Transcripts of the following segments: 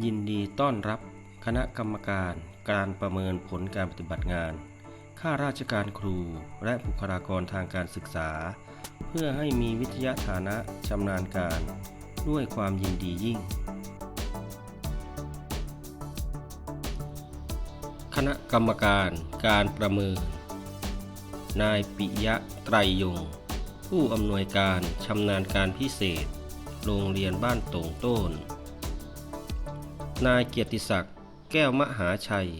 ยินดีต้อนรับคณะกรรมการการประเมินผลการปฏิบัติงาน ข้าราชการครูและบุคลากรทางการศึกษา เพื่อให้มีวิทยาฐานะชำนาญการ ด้วยความยินดียิ่ง คณะกรรมการการประเมิน นายปิยะไตรยงค์ผู้อำนวยการชำนาญการพิเศษ โรงเรียนบ้านโต่งต้น นายเกียรติศักดิ์แก้วมหาชัย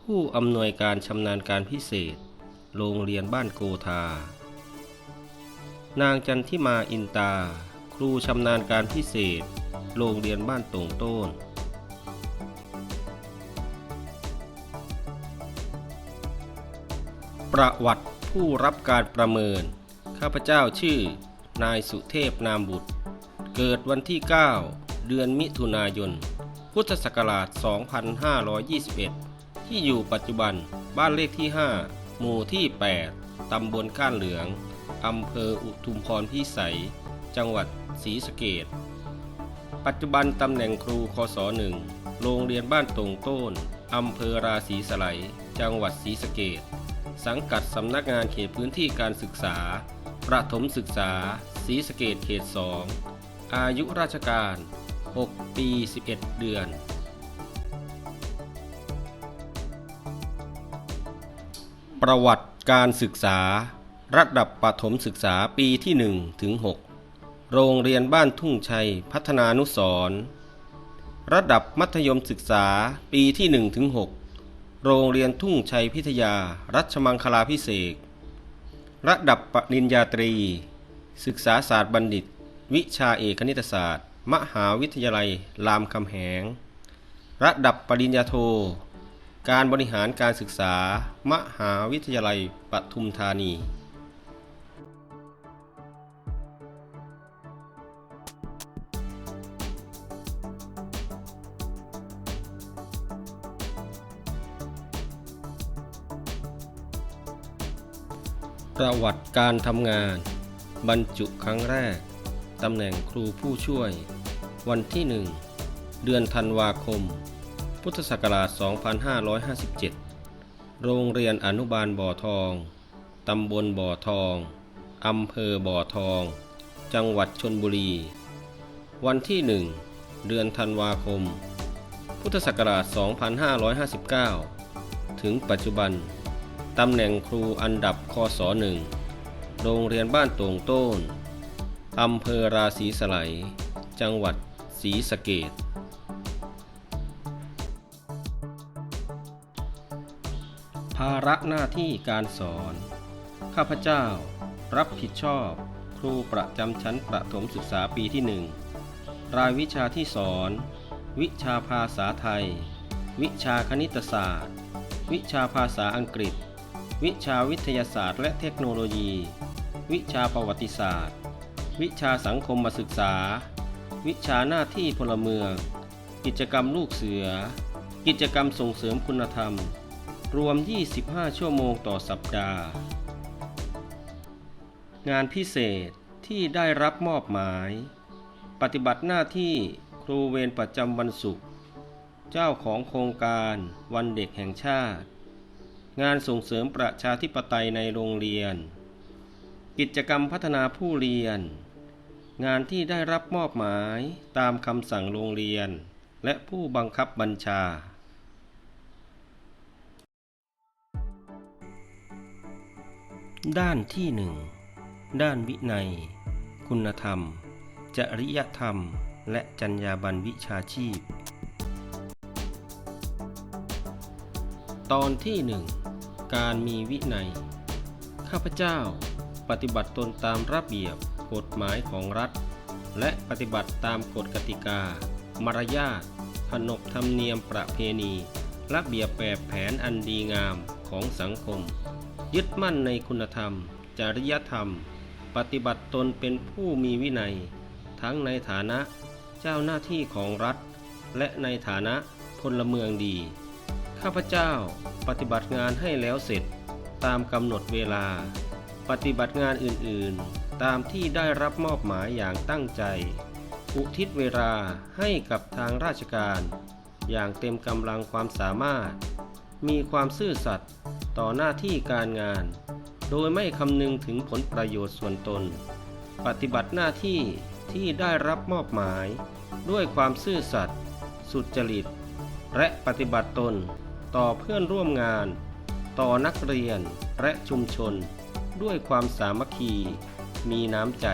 ผู้อำนวยการชำนาญการพิเศษ โรงเรียนบ้านโกธา นางจันทิมาอินตา ครูชำนาญการพิเศษ โรงเรียนบ้านตงโต้นประวัติผู้รับการประเมิน ข้าพเจ้าชื่อ นายสุเทพนามบุตร เกิดวันที่ 9 เดือนมิถุนายน พุทธศักราช 2521 ที่อยู่ปัจจุบันบ้านเลขที่ 5 หมู่ที่ 8 ตำบลก้านเหลือง อำเภออุทุมพรพิสัย จังหวัดศรีสะเกดปัจจุบันตำแหน่งครูคศหนึ่งโรงเรียนบ้านตรงต้น อำเภอราศีสไลจังหวัดศรีสะเกดสังกัดสำนักงานเขตพื้นที่การศึกษา ประถมศึกษาศรีสะเกดเขต 2 อายุราชการ 6 ปี 11 เดือน ประวัติการศึกษา ระดับประถมศึกษาปีที่1ถึง6โรงเรียนบ้านทุ่งชัยพัฒนานุสรระดับมัธยมศึกษาปีที่1ถึง6โรงเรียนทุ่งชัยพิทยา รัชมังคลาพิเศษระดับปริญญาตรี ศึกษาศาสตร์บัณฑิต วิชาเอกคณิตศาสตร์ มหาวิทยาลัยรามคำแหง ระดับปริญญาโท การบริหารการศึกษา มหาวิทยาลัยปทุมธานี ประวัติการทำงาน บรรจุครั้งแรก ตำแหน่งครูผู้ช่วย วันที่ 1 เดือนธันวาคม พุทธศักราช 2557 โรงเรียนอนุบาลบ่อทอง ตำบลบ่อทอง อำเภอบ่อทอง จังหวัดชนบุรี วันที่ 1 เดือนธันวาคม พุทธศักราช 2559 ถึงปัจจุบัน ตำแหน่งครูอันดับคศหนึ่งโรงเรียนบ้านต่งโต้นอำเภอราศีสไลยจังหวัด ศรีสะเกดภาระหน้าที่การสอน ข้าพเจ้า รับผิดชอบ ครูประจำชั้นประถมศึกษาปีที่หนึ่งรายวิชาที่สอน วิชาภาษาไทย วิชาคณิตศาสตร์ วิชาภาษาอังกฤษ วิชาวิทยาศาสตร์และเทคโนโลยี วิชาประวัติศาสตร์ วิชาสังคมศึกษา วิชาหน้าที่พลเมือง กิจกรรมลูกเสือ กิจกรรมส่งเสริมคุณธรรม รวม 25 ชั่วโมงต่อสัปดาห์ งานพิเศษที่ได้รับมอบหมาย ปฏิบัติหน้าที่ครูเวรประจำวันศุกร์เจ้าของโครงการวันเด็กแห่งชาติ งานส่งเสริมประชาธิปไตยในโรงเรียน กิจกรรมพัฒนาผู้เรียน งานที่ได้รับมอบหมายตามคำสั่งโรงเรียน และผู้บังคับบัญชา ด้านที่หนึ่งด้านวินัย คุณธรรม จริยธรรม และจรรยาบรรณวิชาชีพ ตอนที่หนึ่งการมีวินัย ข้าพเจ้าปฏิบัติตนตามระเบียบ กฎหมายของรัฐ และปฏิบัติตามกฎกติกา มารยาทขนบธรรมเนียมประเพณี ระเบียบแบบแผนอันดีงามของสังคม ยึดมั่นในคุณธรรม จริยธรรม ปฏิบัติตนเป็นผู้มีวินัย ทั้งในฐานะเจ้าหน้าที่ของรัฐ และในฐานะพลเมืองดี ข้าพเจ้าปฏิบัติงานให้แล้วเสร็จตามกำหนดเวลา ปฏิบัติงานอื่นๆ ตามที่ได้รับมอบหมายอย่างตั้งใจ อุทิศเวลาให้กับทางราชการ อย่างเต็มกำลังความสามารถ มีความซื่อสัตย์ต่อหน้าที่การงาน โดยไม่คำนึงถึงผลประโยชน์ส่วนตน ปฏิบัติหน้าที่ที่ได้รับมอบหมาย ด้วยความซื่อสัตย์สุจริต และปฏิบัติตนต่อเพื่อนร่วมงาน ต่อนักเรียนและชุมชน ด้วยความสามัคคี มีน้ำใจ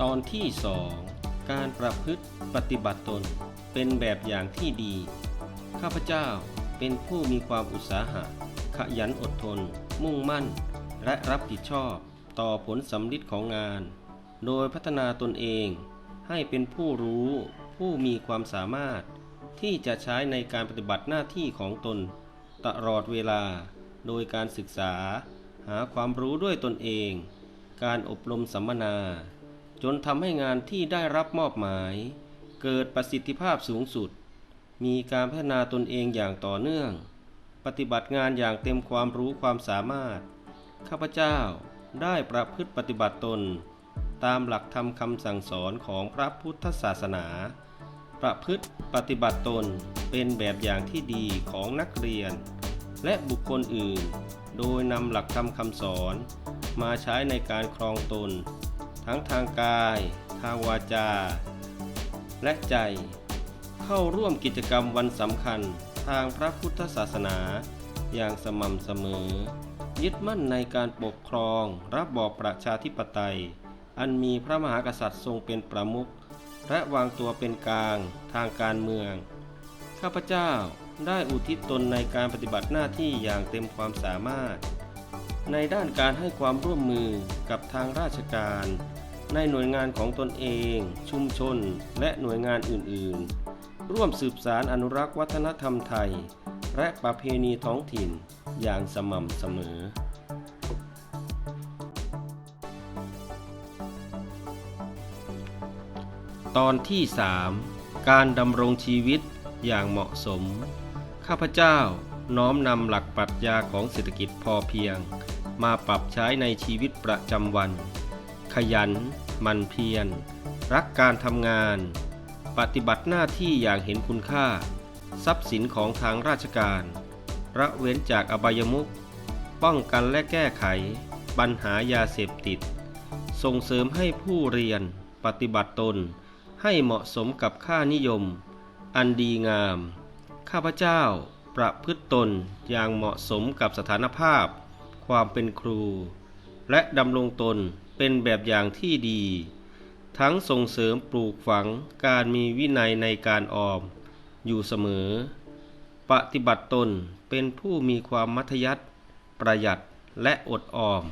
ตอนที่สองการประพฤติปฏิบัติตนเป็นแบบอย่างที่ดี ข้าพเจ้าเป็นผู้มีความอุตสาหะ ขยันอดทน มุ่งมั่น และรับผิดชอบต่อผลสำลิดของงาน โดยพัฒนาตนเองให้เป็นผู้รู้ผู้มีความสามารถที่จะใช้ในการปฏิบัติหน้าที่ของตน ตลอดเวลา โดยการศึกษา หาความรู้ด้วยตนเอง การอบรมสัมมนา จนทำให้งานที่ได้รับมอบหมาย เกิดประสิทธิภาพสูงสุด มีการพัฒนาตนเองอย่างต่อเนื่อง ปฏิบัติงานอย่างเต็มความรู้ความสามารถ ข้าพเจ้าได้ประพฤติปฏิบัติตน ตามหลักธรรมคำสั่งสอนของพระพุทธศาสนา ประพฤติปฏิบัติตนเป็นแบบอย่างที่ดีของนักเรียน และบุคคลอื่น โดยนำหลักธรรมคำสอน มาใช้ในการครองตน ทั้งทางกาย ทางวาจา และใจ เข้าร่วมกิจกรรมวันสำคัญทางพระพุทธศาสนา อย่างสม่ำเสมอ ยึดมั่นในการปกครองรับบอบประชาธิปไตย อันมีพระมหากษัตริย์ทรงเป็นประมุขและวางตัวเป็นกลางทางการเมือง ข้าพเจ้าได้อุทิศตนในการปฏิบัติหน้าที่อย่างเต็มความสามารถ ในด้านการให้ความร่วมมือกับทางราชการ ในหน่วยงานของตนเอง ชุมชน และหน่วยงานอื่นๆ ร่วมสืบสารอนุรักษ์วัฒนธรรมไทย และประเพณีท้องถิ่นอย่างสม่ำเสมอตอนที่ 3 การดำรงชีวิต อย่างเหมาะสม ข้าพเจ้าน้อมนำหลักปรัชญาของเศรษฐกิจพอเพียง มาปรับใช้ในชีวิตประจำวัน ขยันมันเพียร รักการทำงาน ปฏิบัติหน้าที่อย่างเห็นคุณค่า ทรัพย์สินของทางราชการ ระเว้นจากอบายมุขป้องกันและแก้ไข ปัญหายาเสพติด ส่งเสริมให้ผู้เรียนปฏิบัติตนให้เหมาะสมกับค่านิยม อันดีงาม ข้าพเจ้าประพฤติตนอย่างเหมาะสมกับสถานภาพ ความเป็นครู และดำรงตนเป็นแบบอย่างที่ดี ทั้งส่งเสริมปลูกฝังการมีวินัยในการออม อยู่เสมอ ปฏิบัติตนเป็นผู้มีความมัธยัติประหยัดและอดออม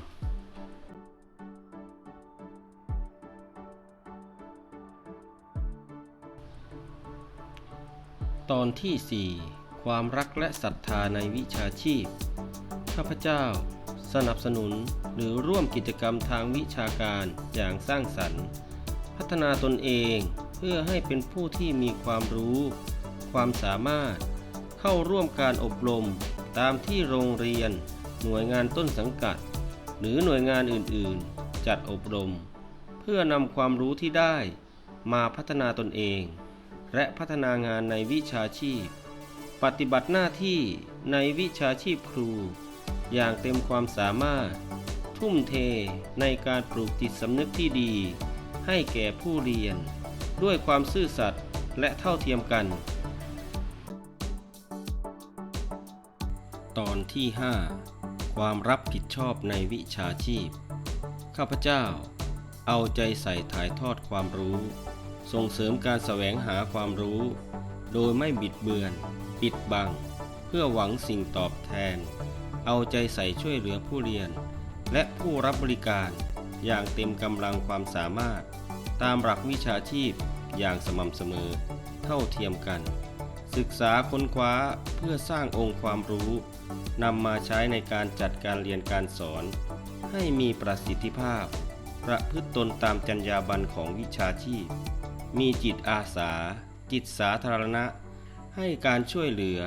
ตอนที่ 4 ความรักและศรัทธาในวิชาชีพ ข้าพเจ้า สนับสนุนหรือร่วมกิจกรรมทางวิชาการอย่างสร้างสรรค์ พัฒนาตนเองเพื่อให้เป็นผู้ที่มีความรู้ ความสามารถ เข้าร่วมการอบรมตามที่โรงเรียน หน่วยงานต้นสังกัด หรือหน่วยงานอื่นๆ จัดอบรม เพื่อนำความรู้ที่ได้มาพัฒนาตนเอง และพัฒนางานในวิชาชีพ ปฏิบัติหน้าที่ในวิชาชีพครู อย่างเต็มความสามารถ ทุ่มเทในการปลูกจิตสำนึกที่ดี ให้แก่ผู้เรียน ด้วยความซื่อสัตย์และเท่าเทียมกัน ตอนที่ 5 ความรับผิดชอบในวิชาชีพ ข้าพเจ้าเอาใจใส่ถ่ายทอดความรู้ ส่งเสริมการแสวงหาความรู้ โดยไม่บิดเบือน ปิดบัง เพื่อหวังสิ่งตอบแทน เอาใจใส่ช่วยเหลือผู้เรียน และผู้รับบริการอย่างเต็มกำลังความสามารถ ตามหลักวิชาชีพอย่างสม่ำเสมอ เท่าเทียมกัน ศึกษาค้นคว้าเพื่อสร้างองค์ความรู้นำมาใช้ในการจัดการเรียนการสอน ให้มีประสิทธิภาพ ประพฤติตนตามจรรยาบรรณของวิชาชีพ มีจิตอาสา จิตสาธารณะ ให้การช่วยเหลือ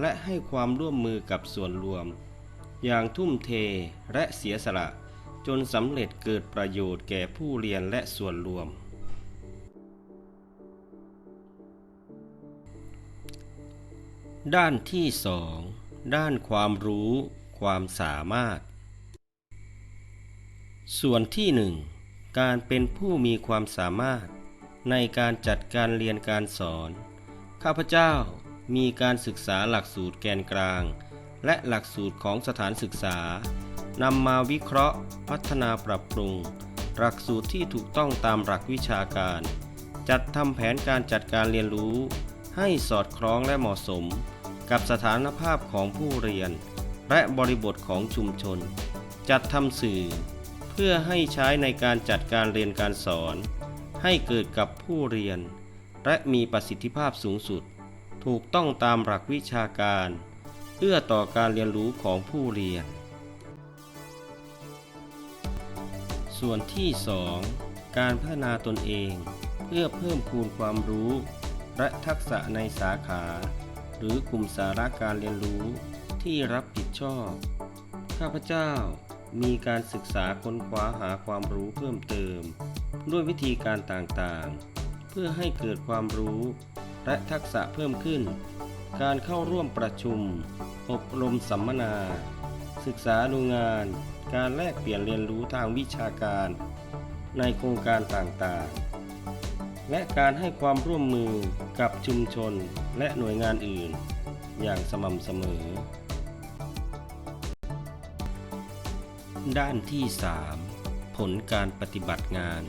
และให้ความร่วมมือกับส่วนรวม อย่างทุ่มเทและเสียสละ จนสำเร็จเกิดประโยชน์แก่ผู้เรียนและส่วนรวม ด้านที่สองด้านความรู้ ความสามารถ ส่วนที่หนึ่งการเป็นผู้มีความสามารถ ในการจัดการเรียนการสอน ข้าพเจ้ามีการศึกษาหลักสูตรแกนกลาง และหลักสูตรของสถานศึกษานำมาวิเคราะห์ พัฒนาปรับปรุง หลักสูตรที่ถูกต้องตามหลักวิชาการ จัดทำแผนการจัดการเรียนรู้ ให้สอดคล้องและเหมาะสม กับสถานภาพของผู้เรียน และบริบทของชุมชน จัดทำสื่อ เพื่อให้ใช้ในการจัดการเรียนการสอน ให้เกิดกับผู้เรียน และมีประสิทธิภาพสูงสุด ถูกต้องตามหลักวิชาการ เอื้อต่อการเรียนรู้ของผู้เรียน ส่วนที่ 2 การพัฒนาตนเอง เพื่อเพิ่มพูนความรู้ และทักษะในสาขา หรือกลุ่มสาระการเรียนรู้ที่รับผิดชอบ ข้าพเจ้ามีการศึกษาค้นคว้าหาความรู้เพิ่มเติม ด้วยวิธีการต่างๆ เพื่อให้เกิดความรู้ และทักษะเพิ่มขึ้น การเข้าร่วมประชุม อบรมสัมมนา ศึกษาดูงาน การแลกเปลี่ยนเรียนรู้ทางวิชาการ ในโครงการต่างๆ และการให้ความร่วมมือกับชุมชนและหน่วยงานอื่น อย่างสม่ำเสมอ ด้านที่ 3 ลการปฏิบัติงาน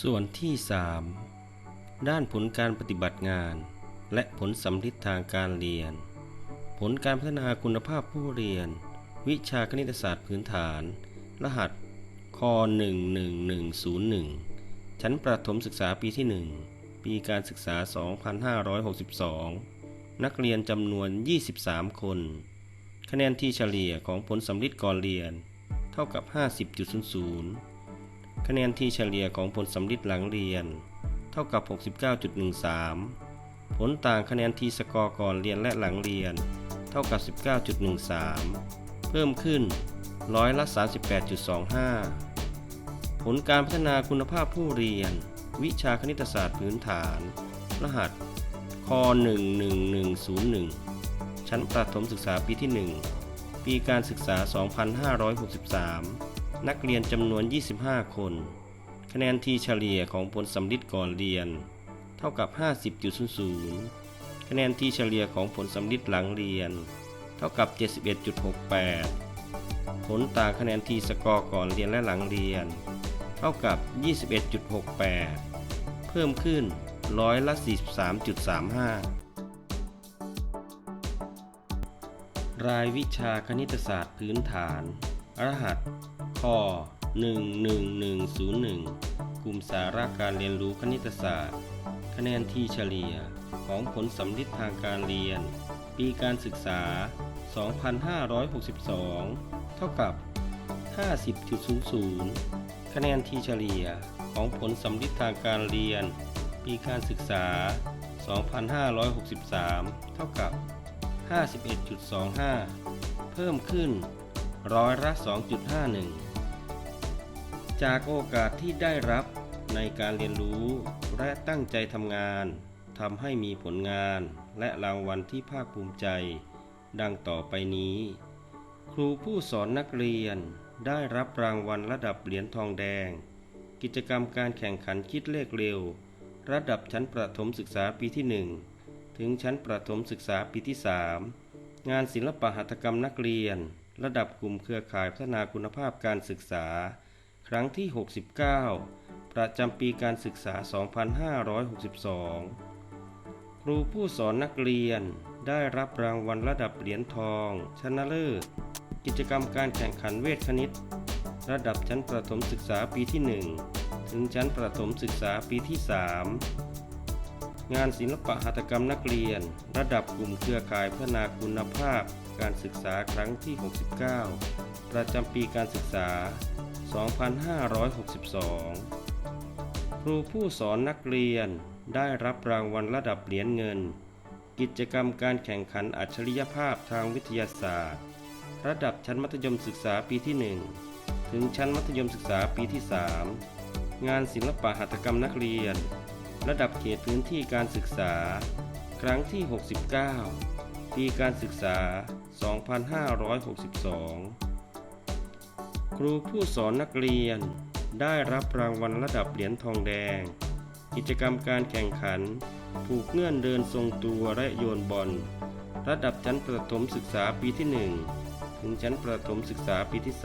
ส่วนที่ 3 ด้านผลการปฏิบัติงาน และผลสำลิดทางการเรียน ผลการพัฒนาคุณภาพผู้เรียน วิชาคณิตศาสตร์พื้นฐาน รหัสค11101 ชั้นประถมศึกษาปีที่ 1 ปีการศึกษา 2562 นักเรียนจำนวน 23 คน คะแนนที่เฉลี่ยของผลสำลิดก่อนเรียน เท่ากับ 50.00 คะแนนที่เฉลี่ยของผลสำลิดหลังเรียน เท่ากับ 69.13 ผลต่างคะแนนที่สกอร์ก่อนเรียนและหลังเรียน เท่ากับ 19.13 เพิ่มขึ้นร้อยละ 38.25 ผลการพัฒนาคุณภาพผู้เรียน วิชาคณิตศาสตร์พื้นฐาน รหัส ค11101 ชั้นประถมศึกษาปีที่ 1 ปีการศึกษา 2563 นักเรียนจำนวน 25 คน คะแนนทีเฉลี่ยของผลสำลิดก่อนเรียน เท่ากับ 50.00 คะแนนทีเฉลี่ยของผลสำลิดหลังเรียน เท่ากับ 71.68 ผลต่างคะแนนทีสกอร์ก่อนเรียนและหลังเรียน เท่ากับ 21.68 เพิ่มขึ้น ร้อยละ 43.35 รายวิชาคณิตศาสตร์พื้นฐาน รหัสค11101 กลุ่มสาระการเรียนรู้คณิตศาสตร์ คะแนนที่เฉลี่ยของผลสำลิดทางการเรียน ปีการศึกษา 2562 เท่ากับ 50.00 คะแนนที่เฉลี่ยของผลสำลิดทางการเรียน ปีการศึกษา 2563 เท่ากับ 51.25 เพิ่มขึ้นร้อยละ 2.51 จากโอกาสที่ได้รับในการเรียนรู้และตั้งใจทำงานทำให้มีผลงานและรางวัลที่ภาคภูมิใจ ดังต่อไปนี้ ครูผู้สอนนักเรียนได้รับรางวัลระดับเหรียญทองแดง กิจกรรมการแข่งขันคิดเลขเร็ว ระดับชั้นประถมศึกษาปีที่ 1 ถึงชั้นประถมศึกษาปีที่ 3 งานศิลปหัตถกรรมนักเรียน ระดับกลุ่มเครือข่ายพัฒนาคุณภาพการศึกษา ครั้งที่ 69 ประจำปีการศึกษา 2562 ครูผู้สอนนักเรียนได้รับรางวัลระดับเหรียญทอง ชนะเลิศ กิจกรรมการแข่งขันเวทคณิต ระดับชั้นประถมศึกษาปีที่ 1 ถึงชั้นประถมศึกษาปีที่ 3 งานศิลปะหัตถกรรมนักเรียน ระดับกลุ่มเครือข่ายพัฒนาคุณภาพ การศึกษาครั้งที่ 69 ประจำปีการศึกษา 2562 ครูผู้สอนนักเรียนได้รับรางวัลระดับเหรียญเงิน กิจกรรมการแข่งขันอัจฉริยภาพทางวิทยาศาสตร์ ระดับชั้นมัธยมศึกษาปีที่ 1 ถึงชั้นมัธยมศึกษาปีที่ 3 งานศิลปะหัตถกรรมนักเรียน ระดับเขตพื้นที่การศึกษา ครั้งที่ 69 ปีการศึกษา 2562 ครูผู้สอนนักเรียน ได้รับรางวัลระดับเหรียญทองแดง กิจกรรมการแข่งขัน ผูกเงื่อนเดินทรงตัวและโยนบอล ระดับชั้นประถมศึกษาปีที่ 1 ถึงชั้นประถมศึกษาปีที่ 3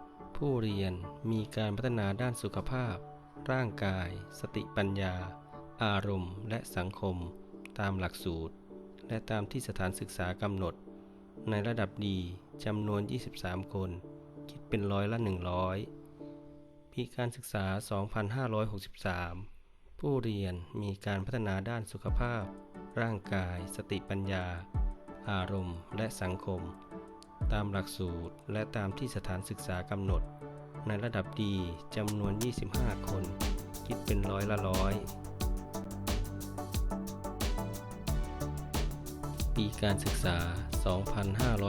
ผู้เรียนมีการพัฒนาด้านสุขภาพ ร่างกาย สติปัญญา อารมณ์ และสังคม ตามหลักสูตร และตามที่สถานศึกษากำหนด ในระดับดีจำนวน 23 คน คิดเป็นร้อยละ 100ปีการศึกษา 2563 ผู้เรียนมีการพัฒนาด้านสุขภาพ ร่างกาย สติปัญญา อารมณ์ และสังคม ตามหลักสูตร และตามที่สถานศึกษากำหนด ในระดับดีจำนวน 25 คน คิดเป็นร้อยละร้อย ปีการศึกษา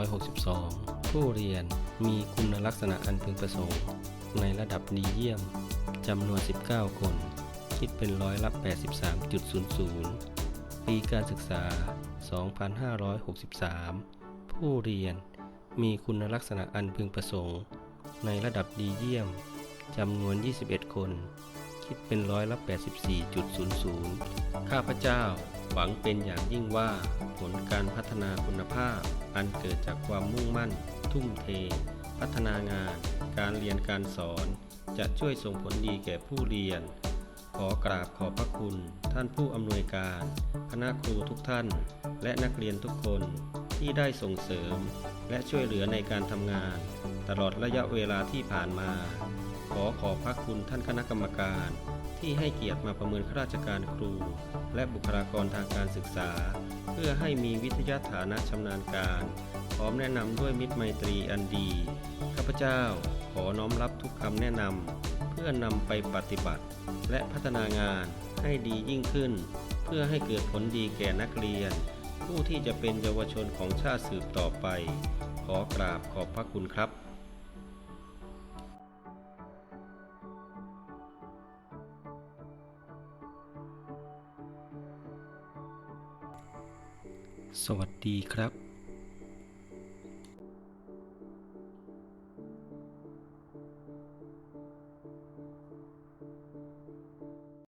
2562 ผู้เรียนมีคุณลักษณะอันพึงประสงค์ ในระดับดีเยี่ยมจำนวน 19 คน คิดเป็นร้อยละ 83.00 ปีการศึกษา 2563 ผู้เรียน มีคุณลักษณะอันพึงประสงค์ ในระดับดีเยี่ยมจำนวน 21 คน คิดเป็นร้อยละ 84.00 ข้าพเจ้าหวังเป็นอย่างยิ่งว่าผลการพัฒนาคุณภาพ อันเกิดจากความมุ่งมั่น ทุ่มเท พัฒนางาน การเรียนการสอน จะช่วยส่งผลดีแก่ผู้เรียน ขอกราบขอบพระคุณ ท่านผู้อำนวยการ คณะครูทุกท่าน และนักเรียนทุกคนที่ได้ส่งเสริม และช่วยเหลือในการทำงาน ตลอดระยะเวลาที่ผ่านมา ขอขอบพระคุณท่านคณะกรรมการ ที่ให้เกียรติมาประเมินข้าราชการครู และบุคลากรทางการศึกษา เพื่อให้มีวิทยาฐานะชำนาญการ พร้อมแนะนำด้วยมิตรไมตรีอันดีข้าพเจ้าขอน้อมรับทุกคำแนะนำเพื่อนำไปปฏิบัติ และพัฒนางานให้ดียิ่งขึ้น เพื่อให้เกิดผลดีแก่นักเรียน ผู้ที่จะเป็นเยาวชนของชาติสืบต่อไป ขอกราบขอบพระคุณครับสวัสดีครับ